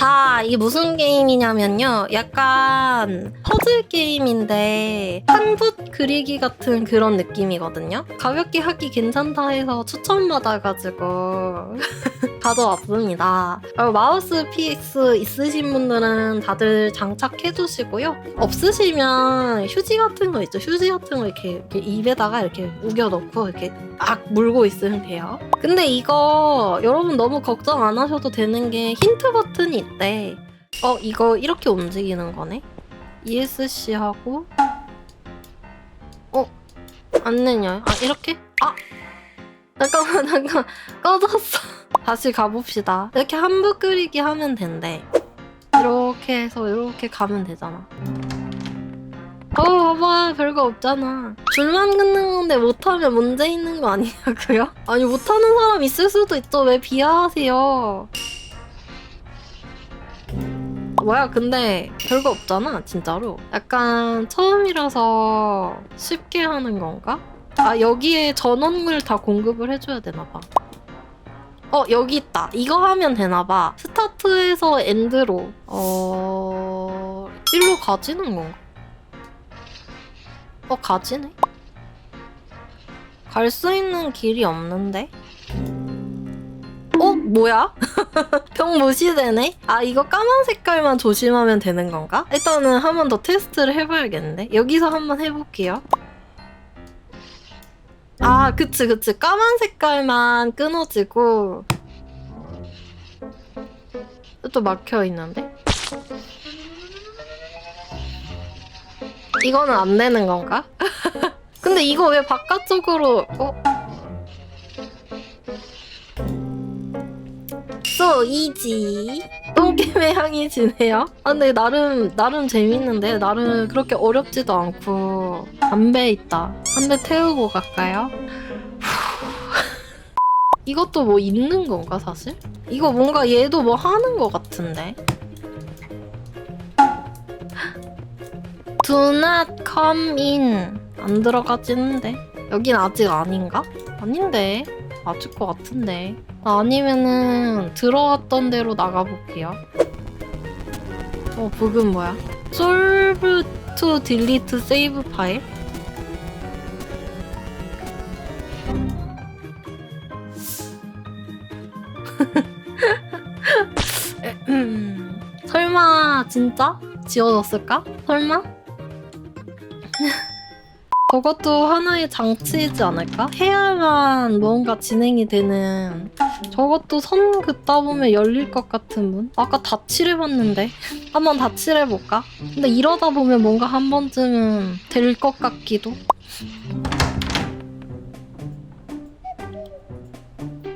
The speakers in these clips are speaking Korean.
자, 이게 무슨 게임이냐면요. 약간 퍼즐 게임인데 한붓 그리기 같은 그런 느낌이거든요. 가볍게 하기 괜찮다 해서 추천받아가지고 가져왔습니다. 마우스 피스 있으신 분들은 다들 장착해 두시고요. 없으시면 휴지 같은 거 있죠. 휴지 같은 거 이렇게, 이렇게 입에다가 이렇게 우겨 넣고 이렇게 악 물고 있으면 돼요. 근데 이거 여러분 너무 걱정 안 하셔도 되는 게 힌트 버튼이 있대. 어, 이거 이렇게 움직이는 거네. ESC 하고 어, 안 내냐? 아, 이렇게? 아! 잠깐만, 잠깐. 꺼졌어. 다시 가봅시다. 이렇게 한부 끓이기 하면 된대. 이렇게 해서 이렇게 가면 되잖아. 어, 봐봐. 별거 없잖아. 줄만 긋는 건데 못하면 문제 있는 거 아니냐고요? 아니, 못하는 사람 있을 수도 있죠. 왜 비하하세요? 뭐야, 근데 별거 없잖아, 진짜로. 약간 처음이라서 쉽게 하는 건가? 아, 여기에 전원물 다 공급을 해줘야 되나봐. 어, 여기 있다. 이거 하면 되나봐. 스타트에서 엔드로. 어... 일로 가지는 건가? 어, 가지네? 갈 수 있는 길이 없는데? 어? 뭐야? 병 무시되네? 아, 이거 까만 색깔만 조심하면 되는 건가? 일단은 한 번 더 테스트를 해봐야겠는데? 여기서 한번 해볼게요. 아, 그치, 그치. 까만 색깔만 끊어지고. 또 막혀 있는데? 이거는 안 되는 건가? 근데 이거 왜 바깥쪽으로, 어? So easy. 똥김의 향이 지네요. 아, 근데 나름, 나름 재밌는데? 나름 그렇게 어렵지도 않고. 담배 있다. 한대 태우고 갈까요? 이것도 뭐 있는 건가, 사실? 이거 뭔가 얘도 뭐 하는 것 같은데? Do not come in. 안 들어가지는데? 여긴 아직 아닌가? 아닌데. 맞을 것 같은데. 아니면은 들어왔던 대로 나가볼게요. 어, 북은 뭐야? solve to delete save 파일? 음, 설마 진짜 지워졌을까? 설마? 저것도 하나의 장치이지 않을까? 해야만 뭔가 진행이 되는 저것도 선 긋다 보면 열릴 것 같은 문? 아까 다 칠해봤는데 한번 다 칠해볼까? 근데 이러다 보면 뭔가 한 번쯤은 될 것 같기도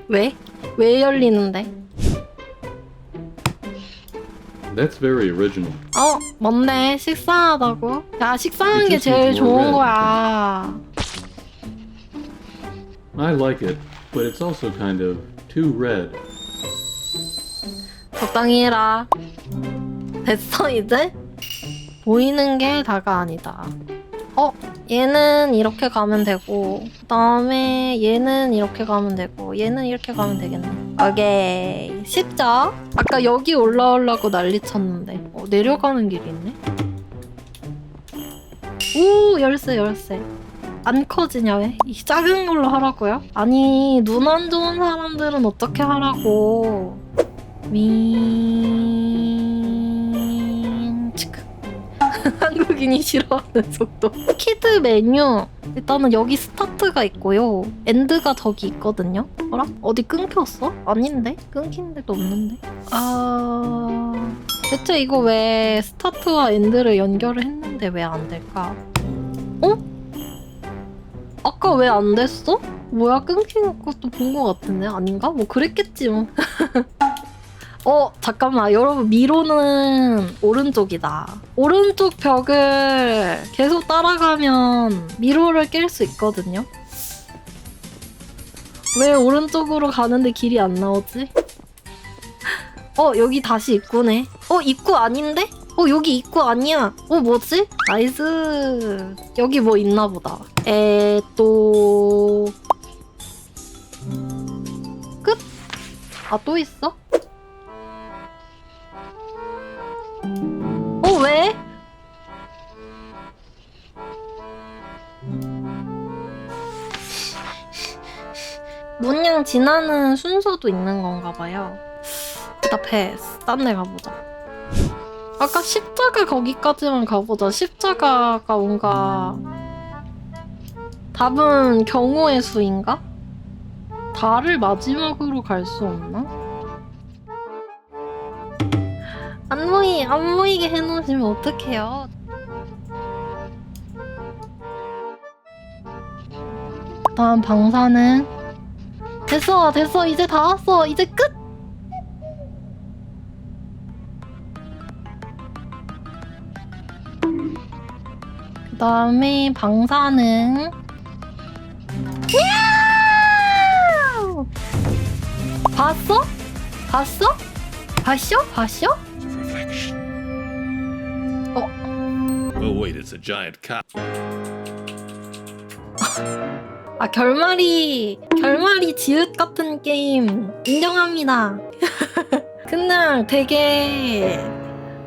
왜? 왜 열리는데? That's very original. 어, 뭔데? 식상하다고? 야, 식상한 게 제일 좋은. 거야. I like it, but it's also kind of too red. 적당히 해라. 됐어, 이제? 보이는 게 다가 아니다. 어, 얘는 이렇게 가면 되고, 그 다음에 얘는 이렇게 가면 되고, 얘는 이렇게 가면 되겠네. 오케이. 쉽죠? 아까 여기 올라오려고 난리 쳤는데. 어, 내려가는 길이 있네? 오, 열쇠, 열쇠. 안 커지냐, 왜? 이 작은 걸로 하라고요? 아니, 눈 안 좋은 사람들은 어떻게 하라고. 민... 한국인이 싫어하는 속도. 키드 메뉴. 일단은 여기 스타트가 있고요. 엔드가 저기 있거든요. 어라? 어디 끊겼어? 아닌데? 끊긴 데도 없는데? 아... 대체 이거 왜 스타트와 엔드를 연결을 했는데 왜 안 될까? 어? 아까 왜 안 됐어? 뭐야 끊긴 것도 본 것 같은데 아닌가? 뭐 그랬겠지 뭐. 어 잠깐만 여러분 미로는 오른쪽이다. 오른쪽 벽을 계속 따라가면 미로를 깰 수 있거든요. 왜 오른쪽으로 가는데 길이 안 나오지? 어 여기 다시 입구네. 어 입구 아닌데? 어 여기 입구 아니야. 어 뭐지? 나이스. 여기 뭐 있나 보다. 에또 끝? 아 또 있어? 어 왜? 문양 지나는 순서도 있는 건가 봐요. 나 패스. 딴 데 가보자. 아까 십자가 거기까지만 가보자. 십자가가 뭔가 답은 경우의 수인가? 달을 마지막으로 갈 수 없나? 안 모이 안 모이게 해놓으시면 어떡해요? 다음 방사는 됐어 됐어 이제 다 왔어 이제 끝. 그 다음에 야우! 봤어? 봤어? 봤쇼? 봤쇼? Wait, it's a giant cow. 아 결말이 결말이 지읒 같은 게임 인정합니다. 그냥 되게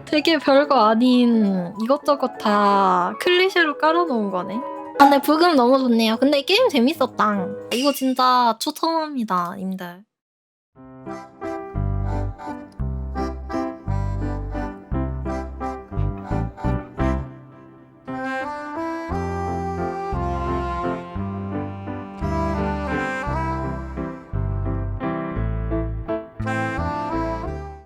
되게 별거 아닌 이것저것 다 클리셰로 깔아놓은 거네. 아 근데 부금 너무 좋네요. 근데 게임 재밌었다. 이거 진짜 추천합니다, 님들.